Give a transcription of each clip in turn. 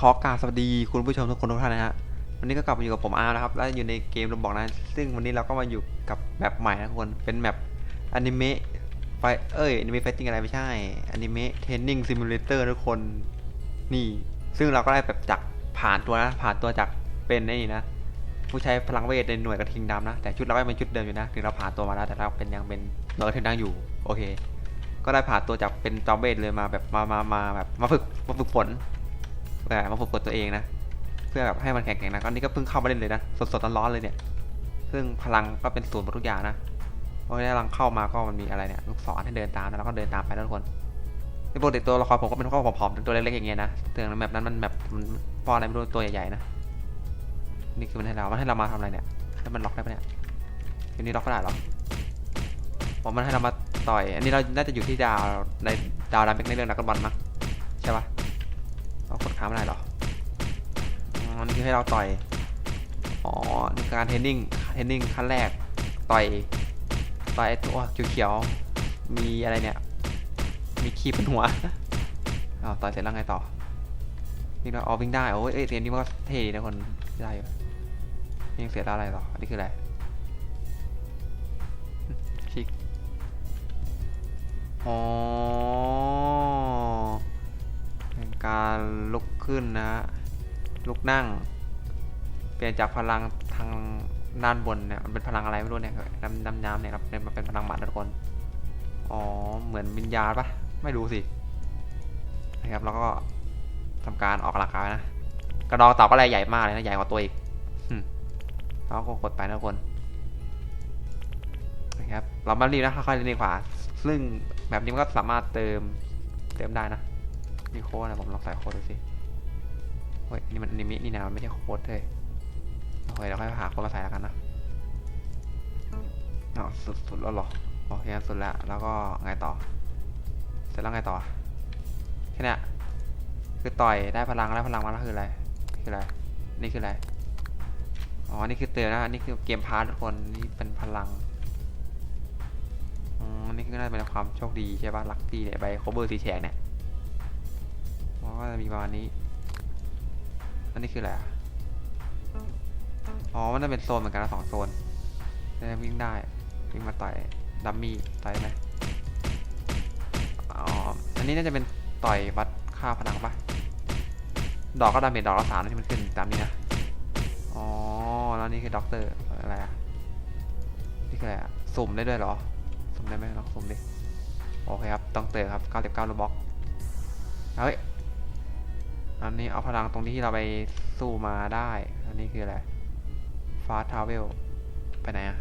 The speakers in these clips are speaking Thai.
ขอกราบสวัสดีคุณผู้ชมทุกคนทุกท่านนะฮะวันนี้ก็กลับมาอยู่กับผมอาร์นะครับและอยู่ในเกมระบอกนะ ซึ่งวันนี้เราก็มาอยู่กับแมปใหม่นะทุกคนเป็นแมปอนิเมะไฟเอ้ยอนิเมะไฟติ้งอะไรไม่ใช่อนิเมะเทรนนิ่งซิมูเลเตอร์ทุกคนนี่ซึ่งเราก็ได้แบบจากผ่านตัวนะ ผ่านตัวจากเป็นไอ้นี่นะ ผู้ใช้พลังเวทในหน่วยกระทิงดำนะ แต่ชุดเราก็เป็นชุดเดิมอยู่นะถึงเราผ่านตัวมาแล้วแต่เราเป็นยังเป็นหน่วยกระทิงดำอยู่โอเค ก็ได้ผ่านตัวจากเป็นจอมเวทเลยมาแบบมามามาแบบมาฝึกมาฝึกฝน แบบมาฝึกฝนตัวเองนะ เพื่อแบบให้มันแข็งแกร่งนะก็นี่ก็เพิ่งเข้ามาเล่นเลยนะ สดๆร้อนๆเลยเนี่ย ซึ่งพลังก็เป็นศูนย์หมดทุกอย่างนะพราะฉะนั้นกำลังเข้ามาก็มันมีอะไรเนี่ยลูกศรให้เดินตามนะแล้วก็เดินตามไปทุกคนในปกติตัวละครผมก็เป็นข้อผอมๆตัวเล็กๆอย่างเงี้ยนะเตือนแบบนั้นมันแบบมันพออะไรไม่รู้ตัวใหญ่ๆนะนี่คือมันให้เรา มันให้เรามาทำอะไรเนี่ยให้มันล็อกได้ปะเนี่ยทีนี้ล็อกไม่ได้หรอผมมันให้เรามาต่อย อันนี้เรา น่าจะอยู่ที่ดาวในดาวดำเป็นในเรื่องนักบอลมั้งใช่ปะากดค้างไม่ได้หรออ๋อนี่คือให้เราต่อย อ๋อนี่การเทรนนิ่ง เทรนนิ่งขั้นแรก ต่อย ต่อยตัวเขียวๆ มีอะไรเนี่ย มีคีบบนหัวอ้าวต่อยเสร็จแล้วไงต่อนี่เราอ๋อวิ่งได้โอ้ยเอ้ยเรียนนี้มันก็เท่ดีนะคนได้อยู่ยังเสียได้อะไรต่อ อันนี้คืออะไรชิกอ๋อ การลุกขึ้นนะฮะลุกนั่ง เปลี่ยนจากพลังทางด้านบนเนี่ยมันเป็นพลังอะไรไม่รู้เนี่ยน้ำน้ำน้ำเนี่ยครับมันเป็นพลังหมัดทุกคนอ๋อเหมือนวิญญาณปะไม่รู้สินะครับแล้วก็ทำการออกกำลังกายนะกระดองเต่าก็อะไรใหญ่มากเลยนะใหญ่กว่าตัวอีกหึแล้วก็กดไปนะทุกคนนะครับเรามารีบนะค่อยๆเล่นดีกว่า ซึ่งแบบนี้มันก็สามารถเติมเติมได้นะ มีโค้ดนะผมลองใส่โค้ดดูสิเฮ้ยนี่มันอนิเมะนี่นะมันไม่ใช่โค้ดเลยโอเคเราค่อยหาโค้ดมาใส่แล้วกันนะเอาสุดสุดแล้วหรอโอเคสุดแล้วแล้วก็ไงต่อ เสร็จแล้วไงต่อแค่เนี้ยคือต่อยได้พลังได้พลังมาแล้วคืออะไรคืออะไรนี่คืออะไรอ๋อนี่คือเตือนนะนี่คือเกมพาร์ททุกคนนี่เป็นพลังอ๋อนี่คือน่าจะเป็นความโชคดีใช่ป่ะลัคกี้เนี่ยใบโคเบอร์สีแฉกเนี่ย มันก็จะมีประมาณนี้ อันนี้คืออะไรอะ อ๋อ มันจะเป็นโซนเหมือนกันนะสองโซนจะวิ่งได้ วิ่งมาต่อยดัมมี่ต่อยไหมอ๋อ อันนี้น่าจะเป็นต่อยวัดค่าพลังปะดอกก็ดาเมจดอกละสามที่มันขึ้นตามนี้นะ อ๋อ แล้วนี่คือด็อกเตอร์อะไรอะ นี่คืออะไรอะ สุ่มได้ด้วยเหรอ สุ่มได้ไหมลองสุ่มดิ โอเคครับ ต้องเตอร์ครับ 99ลูบ็อกเฮ้ย อันนี้เอาพลังตรงนี้ที่เราไปสู้มาได้ อันนี้คืออะไรฟาสทาวเวลไปไหนอะ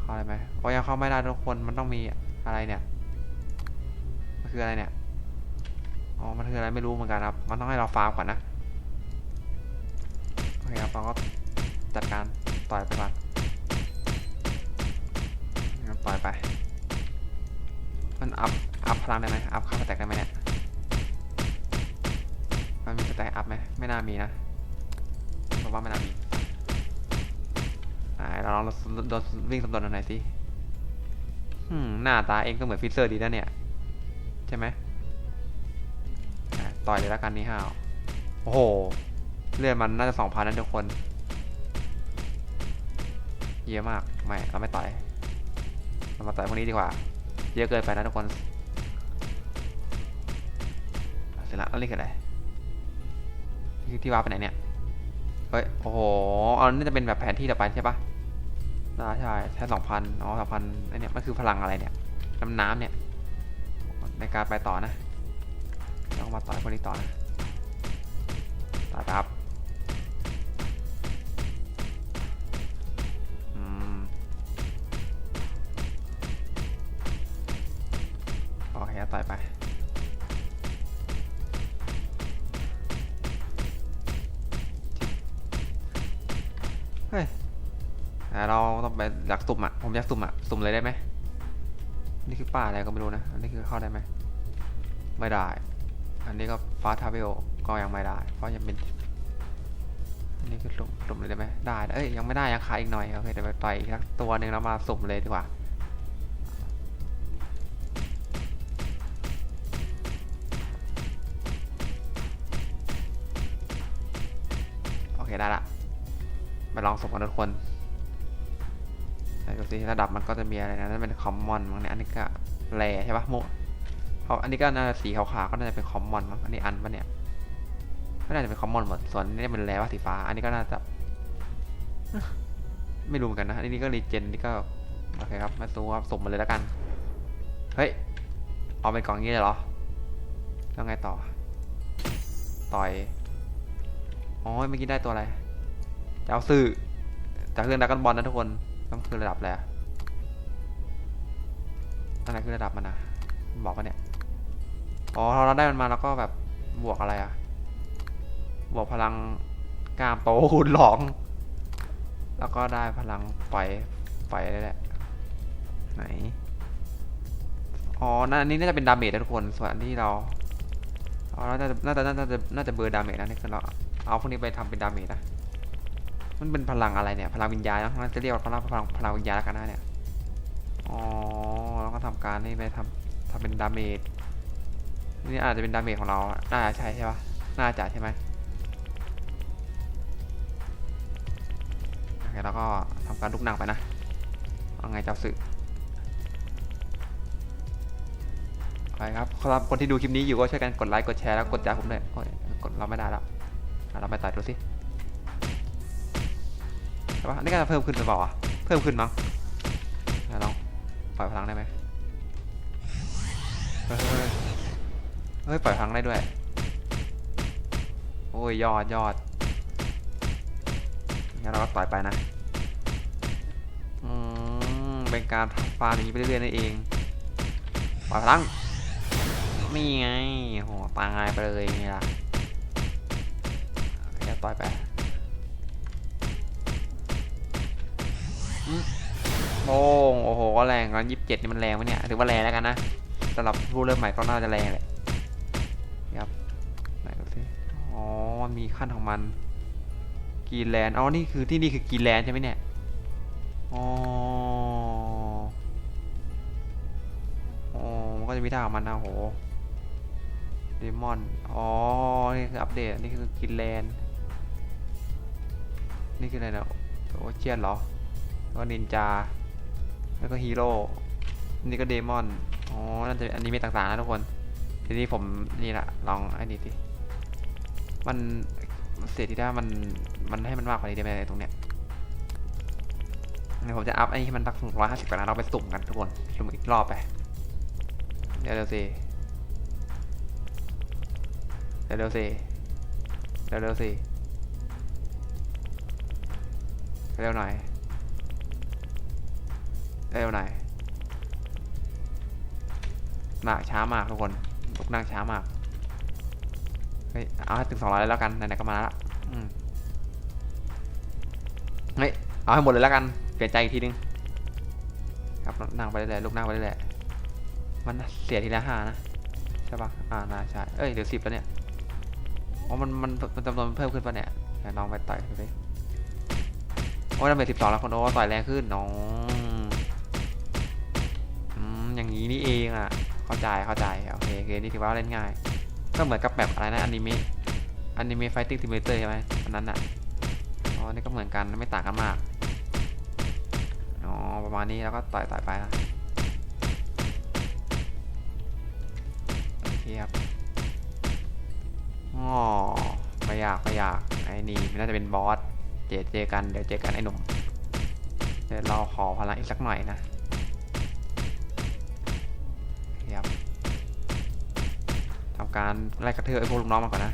เข้าได้ไหมโอ้ยังเข้าไม่ได้ทุกคนมันต้องมีอะไรเนี่ย มันคืออะไรเนี่ย อ๋อ มันคืออะไรไม่รู้เหมือนกันครับ มันต้องให้เราฟาร์มก่อนนะ โอเคครับเราก็จัดการต่อยไปก่อนต่อยไป มันอัพ อัพพลังได้ไหมอัพค่าแตกได้ไหมเนี่ย มันมีสแต็กอัพไหมไม่น่ามีนะผมว่าไม่น่ามีอ่าเราลองโดนวิ่งสำรวจหน่อยสิอืมหน้าตาเองก็เหมือนฟิเซอร์ดีนะเนี่ย ใช่ไหมต่อยเลยล้วกันนี่ห้าวโอ้โห เลือดมันน่าจะสองพันนั่นทุกคน เยอะมาก ไม่ เราไม่ต่อย เรามาต่อยพวกนี้ดีกว่า เยอะเกินไปนะทุกคน เสร็จแล้วแล้วนี่คืออะไรนี่คือ ที่วาไปไหนเนี่ย เฮ้ย โอ้โหอันนี้จะเป็นแบบแผนที่ต่อไปใช่ปะน่าใช่ใช้สองพันอ๋อสองพันไอเนี่ยมันคือพลังอะไรเนี่ย น้ำน้ำเนี่ย ในการไปต่อนะต้องมาต่อยคนนี้ต่อนะตาตับโอเคต่อยไป อ่เราต้องไปอยากสุ่มอะ ผมอยากสุ่มอะ สุ่มเลยได้ไหม นี่คือป้าอะไรก็ไม่รู้นะ อันนี้คือเข้าได้ไหม ไม่ได้ อันนี้ก็ฟาสทาเวลก็ยังไม่ได้ เพราะยังเป็น อันนี้คือสุ่ม สุ่มเลยได้ไหม ได้ เอ้ย ยังไม่ได้ ยังขาดอีกหน่อย โอเคเดี๋ยวไปต่อยอีกสักตัวหนึ่งแล้วมาสุ่มเลยดีกว่าเคได้ละไปลองสมกันทุกคน ดูสิระดับมันก็จะมีอะไรนะนั่นเป็นคอมมอนมั้งเนี่ยอันนี้ก็แรใช่ปะโมเพราะอันนี้ก็น่าจะสีขาวๆก็น่าจะเป็นคอมมอนมั้งอันนี้อันปะเนี่ยไม่น่าจะเป็นคอมมอนหมดส่วนนี้เป็นแรว่าสีฟ้า อันนี้ก็น่าจะ ไม่รู้เหมือนกันนะอันนี้ก็รีเจนนี่ก็โอเคครับมาซูครับส่งมาเลยแล้วกันเฮ้ยเอาเป็นกล่องอย่างนี้เลยเหรอแล้วไงต่อ ต่อยอ๋อเมื่อกี้ได้ตัวอะไรจะเอาซื้อจากเครื่องดักกันบอลนะทุกคน ต้องคือระดับอะไรอะนั่นแหละคือระดับมันนะบอกว่าเนี่ย อ๋อเราได้มันมาแล้วก็แบบบวกอะไรอะบวกพลังกล้ามโตคูณหลอง แล้วก็ได้พลังไฟไฟได้แหละ ไหน อ๋อนั่นอันนี้น่าจะเป็นดาเมจนะทุกคน ส่วนอันที่เราอ๋อน่าจะน่าจะน่าจะน่าจะเบอร์ดาเมจนะนี่คือเราเอาพวกนี้ไปทำเป็นดาเมจนะ มันเป็นพลังอะไรเนี่ย พลังวิญญาณนะมันจะเรียกว่าพลังพลังพลังวิญญาณแล้วกันนะเนี่ย อ๋อ แล้วก็ทำการนี่ไปทำทำเป็นดาเมจ นี่อาจจะเป็นดาเมจของเรา น่าจะใช่ใช่ปะน่าจะใช่ไหมโอเคแล้วก็ทำการลุกหนังไปนะเอาไงเจ้าสึไปครับสำหรับคนที่ดูคลิปนี้อยู่ก็ช่วยกันกดไลค์ กดแชร์ แล้วกดจ้าผมด้วยโอ้ย กดเราไม่ได้แล้ว เราไปต่อดูสิ ใช่ปะนี่ก็จะเพิ่มขึ้นหรือเปล่าวะเพิ่มขึ้นมั้งเดี๋ยวลองปล่อยพลังได้ไหมเฮ้ยเฮ้ยปล่อยพลังได้ด้วย โอ้ยยอดยอดงั้นเราก็ต่อยไปนะอืมเป็นการฟาร์มอย่างนี้ไปเรื่อยๆนั่นเองปล่อยพลังนี่ไงโหตายไปเลยไงล่ะอย่าต่อยไป โอ้โอ้โหก็แรงกันยี่สิบเจ็ดนี่มันแรงไหมเนี่ยถือว่าแรงแล้วกันนะสำหรับผู้เริ่มใหม่ก็น่าจะแรงแหละครับไหนดูสิอ๋อมันมีขั้นของมันกีแลนด์อ๋อนี่คือที่นี่คือกีแลนด์ใช่ไหมเนี่ยอ๋ออ๋อมันก็จะมีท่าของมันนะโหเดมอนอ๋อนี่คืออัปเดตนี่คือกินแลนด์นี่คืออะไรนะโอเชียนเหรอ ก็นินจา แล้วก็ฮีโร่ นี่ก็เดมอน อ๋อนั่นจะอันนี้มีต่างๆนะทุกคน ทีนี้ผมนี่แหละลองอ้นี่ดิ มันเสียที่ได้มัน มันให้มันมากกว่านี้ได้ไหมตรงเนี้ยเดี๋ยวผมจะอัพไอ้ที่มันตักร้อยห้าสิบก่อนนะเราไปสุ่มกันทุกคนสุ่มอีกรอบไป เดี๋ยวเดี๋ยวสิเดี๋ยวเดี๋ยวสิเดี๋ยวเดี๋ยวสิเร็วหน่อย เร็วหน่อยหนักช้ามากทุกคนลุกนั่งช้ามาก เฮ้ย เอาให้ถึงสองร้อยแล้วกัน ไหนๆก็มาแล้วอืมเฮ้ย เอาให้หมดเลยแล้วกัน เปลี่ยนใจอีกทีนึง ครับ นั่งไปเรื่อยๆลูกนั่งไปเรื่อยๆมันเสียทีละห้านะ ใช่ปะอ่าน่าใช่ เอ้ย เดี๋ยวสิบแล้วเนี่ย อ๋อ มัน มันมันจำนวนมันเพิ่มขึ้นปะเนี่ยน้องไปต่อยดูดิโอ้ยดาเมจสิบสองแล้วคนโอ้ต่อยแรงขึ้นน้อง อย่างนี้นี่เองอะ เข้าใจเข้าใจโอเคโอเคนี่ถือว่าเล่นง่าย ก็เหมือนกับแบบอะไรนะอนิเมะอนิเมะไฟติ้งซิมูเลเตอร์ใช่ไหมอันนั้นอะอ๋อนี่ก็เหมือนกันไม่ต่างกันมากอ๋อประมาณนี้แล้วก็ต่อยต่อยไปนะโอเคครับอ๋อไม่อยากไม่อยากไอ้นี่มันน่าจะเป็นบอสเจอเจอกันเดี๋ยวเจอกันไอ้หนุ่มเดี๋ยวเราขอพลังอีกสักหน่อยนะ ครับทำการไล่กระเทือไอ้พวกลูกน้องมาก่อนนะ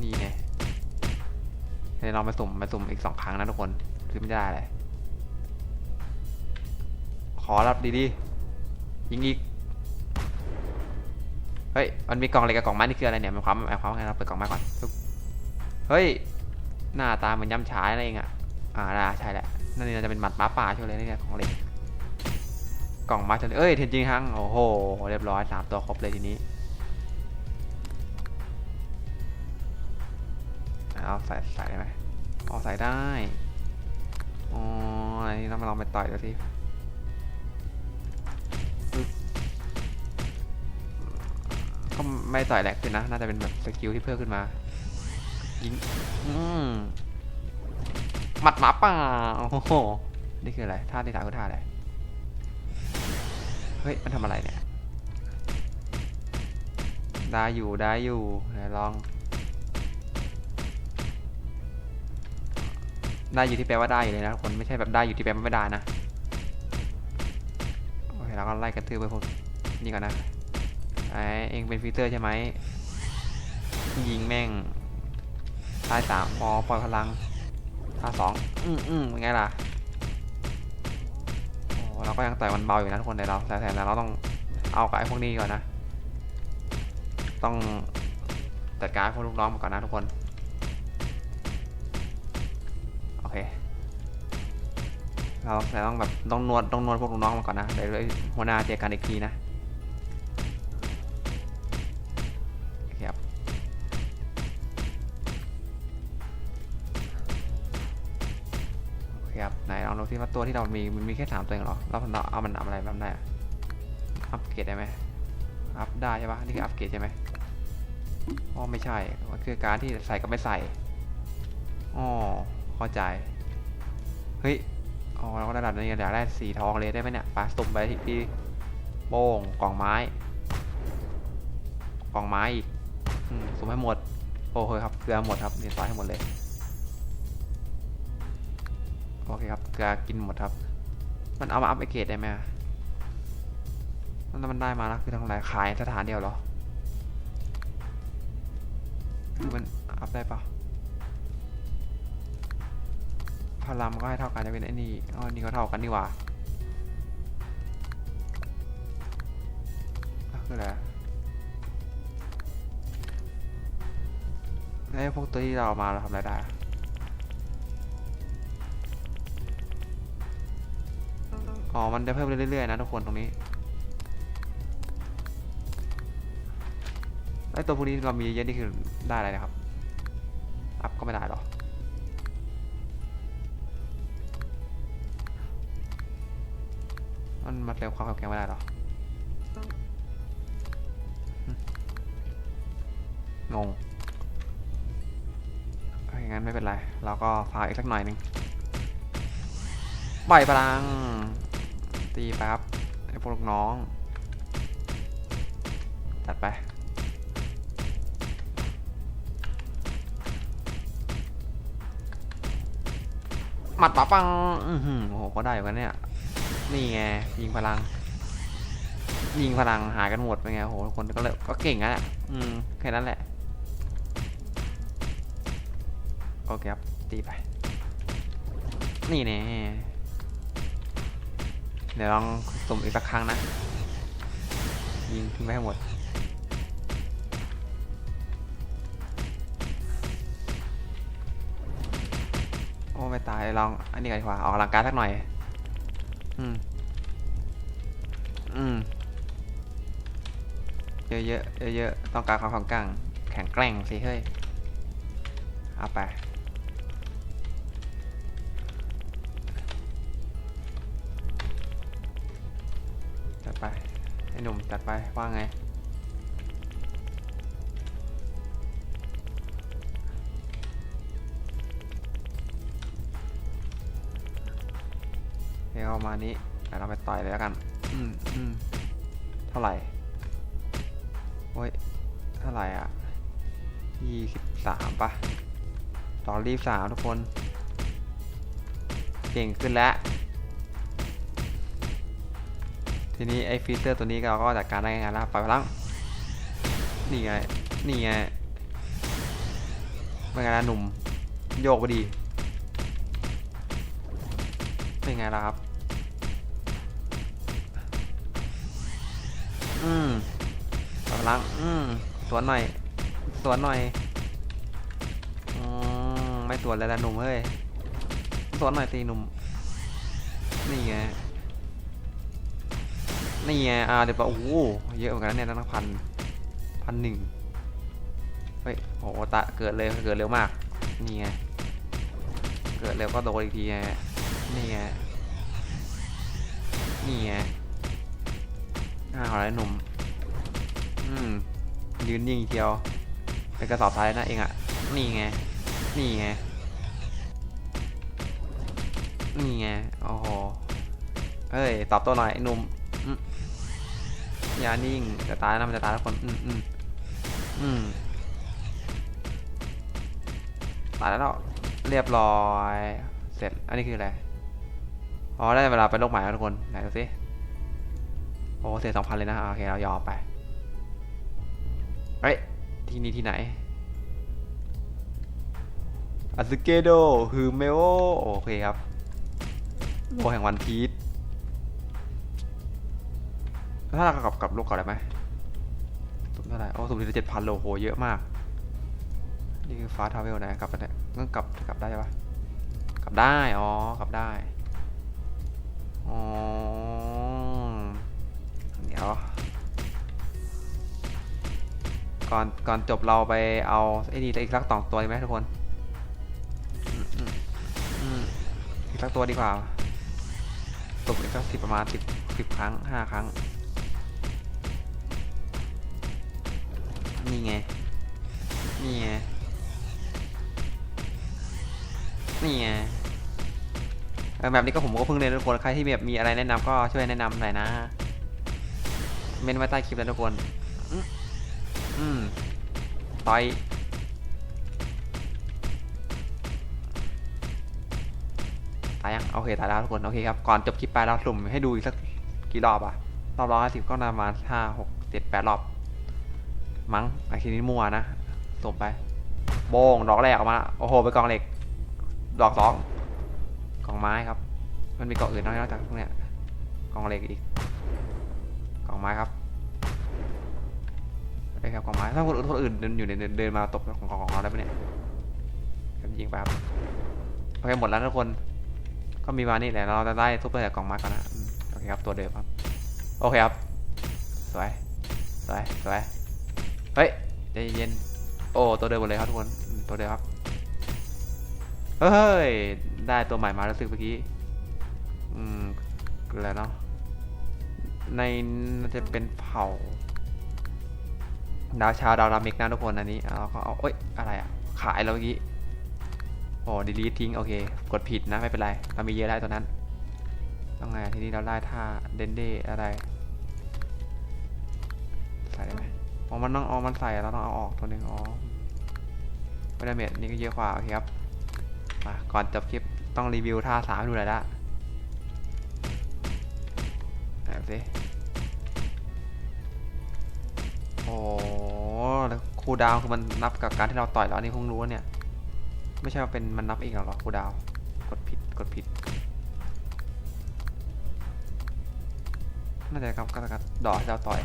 นี่ไงเดี๋ยวเรามาสุ่มมาสุ่มอีกสองครั้งนะทุกคนคือไม่ได้เลยขอรับดีๆยิงอีกเฮ้ย มันมีกล่องอะไรกับกล่องไม้นี่คืออะไรเนี่ยมันความหมายความว่าไงเราเปิดกล่องไม้ก่อนเฮ้ย หน้าตาเหมือนย้ำฉายอะไรเองอะ อ่าได้ใช่แหละ นั่นนี่น่าจะเป็นหมัดหม้าป่าช่วยเลยนี่ของเล็ก กล่องม้จนเอ้ยเทนจริงฮังโอ้โห เรียบร้อยสามตัวครบเลยทีนี้เอาใส่ใส่ได้ไหมเอาใส่ได้อ๋ออันนี้เรามาลองไปต่อยดูสิก็ไม่ต่อยแหลกขึ้นนะ น่าจะเป็นแบบสกิลที่เพิ่มขึ้นมา ยิง อืมหมัดหมาป่า โอ้โห นี่คืออะไร ท่าที่สามคือท่าอะไร เฮ้ย มันทำอะไรเนี่ย ได้อยู่ได้อยู่ไหนลอง ได้อยู่ที่แปลว่าได้อยู่เลยนะคนไม่ใช่แบบได้อยู่ที่แปลว่าไม่ได้นะ โอเคเราก็ไล่กระตือไปพวกนี่ก่อนนะไอเองเป็นฟิลเตอร์ใช่ไหมยิงแม่งท่าสามพอปล่อยพลังท่าสองอืมอืมเป็นไงล่ะ เราก็ยังต่อยมันเบาอยู่นะทุกคนในเราแต่แต่เราต้องเอากับไอ้พวกนี้ก่อนนะ ต้องจัดการพวกลูกน้องมาก่อนนะทุกคน โอเค เราแต่ต้องแบบต้องนวดต้องนวดพวกลูกน้องมาก่อนนะเดี๋ยวหัวหน้าเจอกันอีกทีนะ ตัวที่เรามีมันมีแค่สามตัวเองหรอเราเราเอามันทำอะไรแบบได้อะอัปเกรดได้ไหมอัพได้ใช่ปะนี่คืออัปเกรดใช่ไหมอ๋อไม่ใช่ มันคือการที่ใส่กับไม่ใส่ อ๋อเข้าใจ เฮ้ย อ๋อเราก็ได้ระดับนี้อยากได้สีทองเลยได้ไหมเนี่ยปลาสุ่มไปที่ที่โป้งกล่องไม้ กล่องไม้อีกอสุ่มให้หมด โอ้โหครับ เกลือหมดครับเรียบร้อยให้หมดเลย โอเคครับเกลือกินหมดครับ มันเอามาอัพไอเกรดได้ไหมอะมันมันได้มาแล้วคือทางไหนขายสถานเดียวเหรอคือมันอัพได้ปะพลังก็ให้เท่ากันจะเป็นไอ้นี่อ๋อนี่ก็เท่ากันนี่หว่าคืออะไรแล้วไอ้พวกตัวที่เราเอามาเราทำอะไรได้ อ๋อ มันจะเพิ่มเรื่อยๆนะทุกคนตรงนี้ไอตัวพวกนี้เรามีเยอะนี่คือได้อะไรนะครับ อัพก็ไม่ได้หรอ มันมาเร็วความแข็งไม่ได้หรองงโอเคงั้นไม่เป็นไร เราก็พาอีกสักหน่อยหนึ่งปล่อยพลัง ตีไปครับไอ้พวกลูกน้อง จัดไป หมัดปะปังอือหือโอ้โห ก็ได้อยู่กันเนี่ย นี่ไง ยิงพลัง ยิงพลังหายกันหมดเป็นไงโอ้โหคนก็เลยก็เก่งนะอืม แค่นั้นแหละ โอเคครับ ตีไป นี่แน่ เดี๋ยวลองสุ่มอีกสักครั้งนะ ยิงทิ้งไปให้หมดโอ้ไม่ตายลองอันนี้กันดีกว่าออกกำลังกายสักหน่อย อืม อืม เยอะเยอะเยอะเยอะๆต้องการความแข็งแกร่งแข็งแกร่งสิเฮ้ย เอาไป หนุ่มจัดไปว่าไง เดี๋ยวมานี้เราไปต่อยเลยแล้วกัน อืมอืมเท่าไหร่ โอ้ย เท่าไหร่อะยี่สิบสามปะต่อรีบสามทุกคน เก่งขึ้นแล้ว ทีนี้ไอ้ฟีเตอร์ตัวนี้เราก็จัดการได้ง่ายๆแล้วปล่อยพลังนี่ไง นี่ไงเป็นไงล่ะหนุ่ม โยกไปดี เป็นไงล่ะครับ อืมปล่อยพลัง อืมสวนหน่อย สวนหน่อย อืม ไม่สวนแล้วละหนุ่มเฮ้ย สวนหน่อยสิหนุ่ม นี่ไง นี่ไงอ่าเดี๋ยวปะโอ้โหเยอะเหมือนกันนะเนี่ยตั้งพันพันหนึ่งเฮ้ยโอ้โหตะเกิดเลยเกิดเร็วมากนี่ไงเกิดเร็วก็โดนอีกทีไงนี่ไงนี่ไงอ้าวอะไรหนุ่มอืมยืนยิงเทียวเป็นกระสอบทรายนะเองอะนี่ไงนี่ไงนี่ไงโอ้โหเฮ้ยตอบตัวหน่อยไอ้หนุ่ม อย่านิ่งจะตายนะมันจะตายแล้วคน อืมอืมอืมตายแล้วเรียบร้อย เสร็จ อันนี้คืออะไร อ๋อ ได้เวลาไปโลกใหม่แล้วทุกคน ไหนดูสิ โอ้เสียสองพันเลยนะ โอเค เรายอมไป เฮ้ย ที่นี่ที่ไหนอาซึเกโดฮือเมโอโอเคครับโลแห่งวันพีช ถ้าเรากลับกลับโลกก่อนได้ไหมสุ่มเท่าไหร่โอ้สุ่มที่เจ็ดพันโลโหเยอะมาก นี่คือฟ้าทาวเวลนะกลับไปเนี่ยงกลับกลับได้ปะกลับได้ อ๋อ กลับได้ อ๋อ เดี๋ยว ก่อน ก่อนจบเราไปเอาไอ้นี่อีกสักสองตัวดีไหมทุกคนอืมอีกสักตัวดีกว่าตบอีกสักสิบประมาณสิบสิบครั้งห้าครั้ง นี่ไง นี่ไง นี่ไงแบบนี้ก็ผมก็เพิ่งเรียนทุกคน ใครที่แบบมีอะไรแนะนำก็ช่วยแนะนำหน่อยนะ เมนไว้ใต้คลิปแล้วทุกคนอืมอืมต่อยตายยังโอเคตายแล้วทุกคน โอเคครับ ก่อนจบคลิปไปเราสุ่มให้ดูอีกสักกี่รอบอะรอบร้อยสิบก็ประมาณห้าหกเจ็ดแปดรอบ มั้งไอ้ทีนี้มั่วนะสุ่มไป โบงดอกแรกออกมา โอ้โห ไปกองเหล็ก ดอกสองกองไม้ครับ มันมีกองอื่นนอกจากพวกเนี้ยกองเหล็กอีกกองไม้ครับไอ้ครับกองไม้ ถ้าคนอื่นคนอื่นเดินอยู่ในเดินเดินมาตบของของเราได้ปะเนี่ยครับยิงไปครับโอเคหมดแล้วทุกคน ก็มีมานี่แหละเราจะได้ทุบไปจากกองไมาก่อนนะ โอเคครับ ตัวเดิมครับ โอเคครับ สวย สวย สวย เฮ้ยใจเย็นๆโอ้ตัวเดิมหมดเลยครับทุกคนตัวเดิมครับเฮ้ยได้ตัวใหม่มาแล้วสึกเมื่อกี้อืมอะไรเนาะในน่าจะเป็นเผ่าดาวชาวดาวรามิกนะทุกคนอันนี้เอาก็เอาเอ้ยอะไรอะขายแล้วเมื่อกี้โอ้ดีลีททิ้งโอเค กดผิดนะไม่เป็นไรเรามีเยอะแล้ตัวนั้นต้องไงทีนี้เราได้ท่าเดนเดอะไรใส่ได้ไหม อ๋อมันต้องเอมันใส่เราต้องเอาออกตัวหนึ่งอ๋อไม่ได้เมจนี่ก็เยอะกว่าโอเคครับมาก่อนจบคลิปต้องรีวิวท่าสามดูหน่อยละไหนดูสิโอ้แล้วคูดาวคือมันนับกับการที่เราต่อยแล้วอันนี่เพิ่งรู้ว่าเนี่ย ไม่ใช่ว่าเป็นมันนับเองหรอครูดาว กดผิดกดผิดน่าจะกับกับกับดอกที่เราต่อย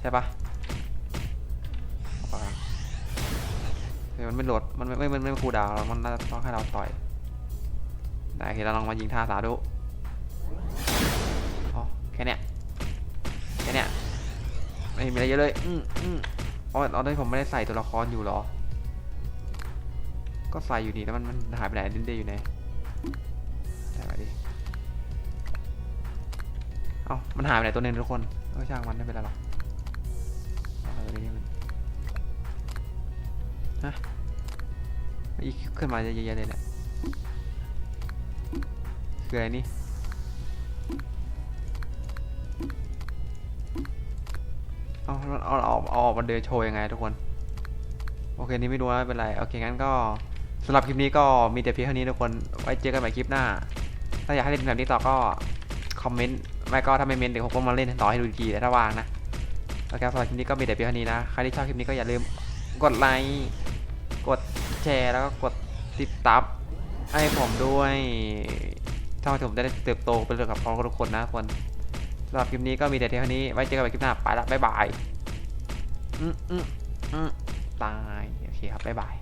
ใช่ปะ มันไม่โหลด มันไม่ไม่ มันไม่คูดาวมันน่าจะต้องให้เราต่อยได้โอเคเราลองมายิงท่าสาดูอ๋อแค่เนี้ยแค่เนี้ยไม่มีอะไรเยอะเลย อืมอืมอ๋อตอนนี้ผมไม่ได้ใส่ตัวละครอยู่หรอ ก็ใส่อยู่นี่แล้วมันมันหายไปไหนดินเดย์อยู่ไหนใส่มาดิ เอ้า มันหายไปไหนตัวนึงทุกคนเออช่างมันไม่เป็นไรหรอก ฮะ ขึ้นมาเยอะๆเลยเนี่ยคืออะไรนี่เอาเอาเอาเอาออกมาเดินโชว์ยังไงทุกคน โอเค นี่ไม่รู้ว่าไม่เป็นไร โอเค งั้นก็สำหรับคลิปนี้ก็มีแต่เพียงเท่านี้ทุกคน ไว้เจอกันใหม่คลิปหน้า ถ้าอยากให้เล่นแบบนี้ต่อก็คอมเมนต์ ไม่ก็ถ้าไม่เมนต์เดี๋ยวผมก็มาเล่นต่อให้ดูอีกทีถ้าว่างนะ โอเคสำหรับคลิปนี้ก็มีแต่เพียงเท่านี้นะ ใครที่ชอบคลิปนี้ก็อย่าลืมกดไลค์ กด แชร์แล้วก็กดติดตามให้ผมด้วยถ้าผมจะได้เติบโตไปเรื่อยกับพร้อมทุกคนนะทุกคนสำหรับคลิปนี้ก็มีแต่เพียงเท่านี้ไว้เจอกันใหม่คลิปหน้าไปละบ๊ายบายอืมอืมอืมตายโอเคครับบ๊ายบาย